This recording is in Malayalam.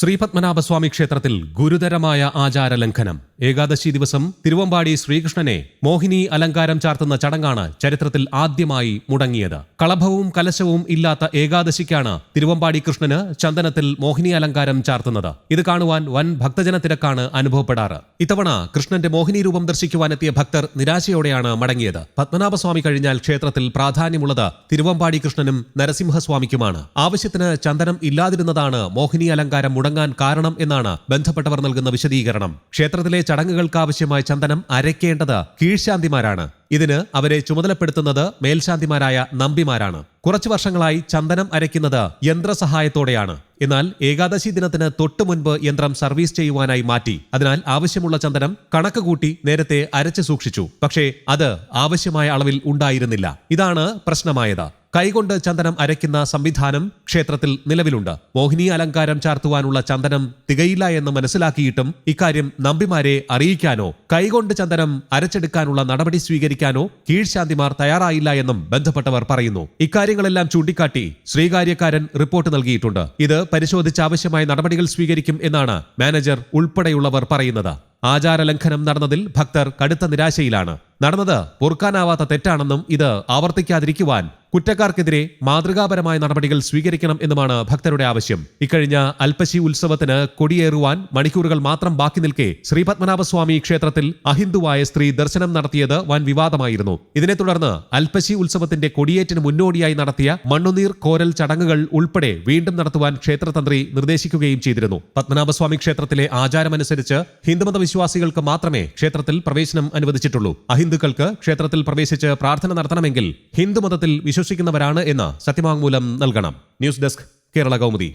ശ്രീപത്മനാഭസ്വാമി ക്ഷേത്രത്തിൽ ഗുരുതരമായ ആചാര ലംഘനം ഏകാദശി ദിവസം തിരുവമ്പാടി ശ്രീകൃഷ്ണനെ മോഹിനി അലങ്കാരം ചാർത്തുന്ന ചടങ്ങാണ് ചരിത്രത്തിൽ ആദ്യമായി മുടങ്ങിയത്. കളഭവും കലശവും ഇല്ലാത്ത ഏകാദശിക്കാണ് തിരുവമ്പാടി കൃഷ്ണന് ചന്ദനത്തിൽ മോഹിനി അലങ്കാരം ചാർത്തുന്നത്. ഇത് കാണുവാൻ വൻ ഭക്തജന തിരക്കാണ് അനുഭവപ്പെടാറ്. ഇത്തവണ കൃഷ്ണന്റെ മോഹിനി രൂപം ദർശിക്കുവാനെത്തിയ ഭക്തർ നിരാശയോടെയാണ് മടങ്ങിയത്. പത്മനാഭസ്വാമി കഴിഞ്ഞാൽ ക്ഷേത്രത്തിൽ പ്രാധാന്യമുള്ളത് തിരുവമ്പാടി കൃഷ്ണനും നരസിംഹസ്വാമിക്കുമാണ്. ആവശ്യത്തിന് ചന്ദനം ഇല്ലാതിരുന്നതാണ് മോഹിനി അലങ്കാരം മുടങ്ങാൻ കാരണം എന്നാണ് ബന്ധപ്പെട്ടവർ നൽകുന്ന വിശദീകരണം. ക്ഷേത്രത്തിലെ ചടങ്ങുകൾക്കാവശ്യമായ ചന്ദനം അരയ്ക്കേണ്ടത് കീഴ്ശാന്തിമാരാണ്. ഇതിന് അവരെ ചുമതലപ്പെടുത്തുന്നത് മേൽശാന്തിമാരായ നമ്പിമാരാണ്. കുറച്ചു വർഷങ്ങളായി ചന്ദനം അരയ്ക്കുന്നത് യന്ത്രസഹായത്തോടെയാണ്. എന്നാൽ ഏകാദശി ദിനത്തിന് തൊട്ടു മുൻപ് യന്ത്രം സർവീസ് ചെയ്യുവാനായി മാറ്റി. അതിനാൽ ആവശ്യമുള്ള ചന്ദനം കണക്ക് കൂട്ടി നേരത്തെ അരച്ചു സൂക്ഷിച്ചു. പക്ഷേ അത് ആവശ്യമായ അളവിൽ ഉണ്ടായിരുന്നില്ല. ഇതാണ് പ്രശ്നമായത്. കൈകൊണ്ട് ചന്ദനം അരയ്ക്കുന്ന സംവിധാനം ക്ഷേത്രത്തിൽ നിലവിലുണ്ട്. മോഹിനി അലങ്കാരം ചാർത്തുവാനുള്ള ചന്ദനം തികയില്ല എന്ന് മനസ്സിലാക്കിയിട്ടും ഇക്കാര്യം നമ്പിമാരെ അറിയിക്കാനോ കൈകൊണ്ട് ചന്ദനം അരച്ചെടുക്കാനുള്ള നടപടി സ്വീകരിക്കാനോ കീഴ്ശാന്തിമാർ തയ്യാറായില്ല എന്നും ബന്ധപ്പെട്ടവർ പറയുന്നു. ഇക്കാര്യങ്ങളെല്ലാം ചൂണ്ടിക്കാട്ടി ശ്രീകാര്യക്കാരൻ റിപ്പോർട്ട് നൽകിയിട്ടുണ്ട്. ഇത് പരിശോധിച്ച് ആവശ്യമായ നടപടികൾ സ്വീകരിക്കും എന്നാണ് മാനേജർ ഉൾപ്പെടെയുള്ളവർ പറയുന്നത്. ആചാരലംഘനം നടന്നതിൽ ഭക്തർ കടുത്ത നിരാശയിലാണ്. നടന്നത് പൊറുക്കാനാവാത്ത തെറ്റാണെന്നും ഇത് ആവർത്തിക്കാതിരിക്കുവാൻ കുറ്റക്കാർക്കെതിരെ മാതൃകാപരമായ നടപടികൾ സ്വീകരിക്കണം എന്നുമാണ് ഭക്തരുടെ ആവശ്യം. ഇക്കഴിഞ്ഞ അൽപശി ഉത്സവത്തിന് കൊടിയേറുവാൻ മണിക്കൂറുകൾ മാത്രം ബാക്കി നിൽക്കെ ശ്രീപത്മനാഭസ്വാമി ക്ഷേത്രത്തിൽ അഹിന്ദുവായ സ്ത്രീ ദർശനം നടത്തിയത് വൻ വിവാദമായിരുന്നു. ഇതിനെ തുടർന്ന് അൽപശി ഉത്സവത്തിന്റെ കൊടിയേറ്റിന് മുന്നോടിയായി നടത്തിയ മണ്ണുനീർ കോരൽ ചടങ്ങുകൾ ഉൾപ്പെടെ വീണ്ടും നടത്തുവാൻ ക്ഷേത്രതന്ത്രി നിർദ്ദേശിക്കുകയും ചെയ്തിരുന്നു. പത്മനാഭസ്വാമി ക്ഷേത്രത്തിലെ ആചാരമനുസരിച്ച് ഹിന്ദുമത വിശ്വാസികൾക്ക് മാത്രമേ ക്ഷേത്രത്തിൽ പ്രവേശനം അനുവദിച്ചിട്ടുള്ളൂ. അഹിന്ദുക്കൾക്ക് ക്ഷേത്രത്തിൽ പ്രവേശിച്ച് പ്രാർത്ഥന നടത്തണമെങ്കിൽ ഹിന്ദുമതത്തിൽ വിശ്വസിക്കുന്നവരാണ് എന്ന് സത്യവാങ്മൂലം നൽകണം. News desk Kerala Kaumudi.